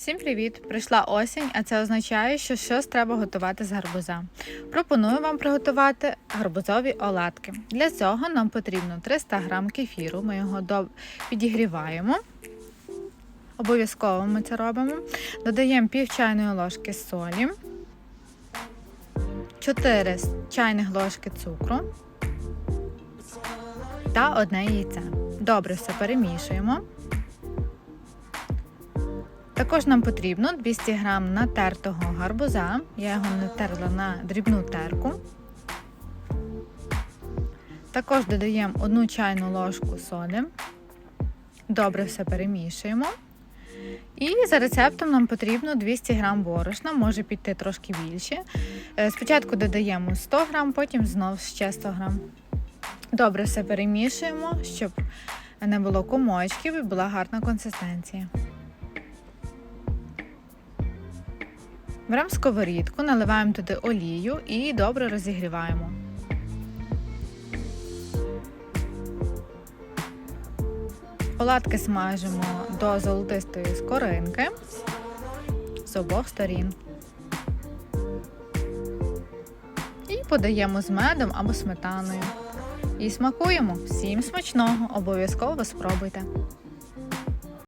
Всім привіт! Прийшла осінь, а це означає, що щось треба готувати з гарбуза. Пропоную вам приготувати гарбузові оладки. Для цього нам потрібно 300 г кефіру. Ми його підігріваємо. Обов'язково ми це робимо. Додаємо пів чайної ложки солі, 4 чайних ложки цукру та одне яйце. Добре все перемішуємо. Також нам потрібно 200 г натертого гарбуза. Я його натерла на дрібну терку. Також додаємо 1 чайну ложку соди. Добре все перемішуємо. І за рецептом нам потрібно 200 г борошна, може піти трошки більше. Е, Спочатку додаємо 100 г, потім знову ще 100 г. Добре все перемішуємо, щоб не було комочків і була гарна консистенція. Беремо сковорідку, наливаємо туди олію і добре розігріваємо. Оладки смажимо до золотистої скоринки з обох сторін. І подаємо з медом або сметаною. І смакуємо. Всім смачного! Обов'язково спробуйте!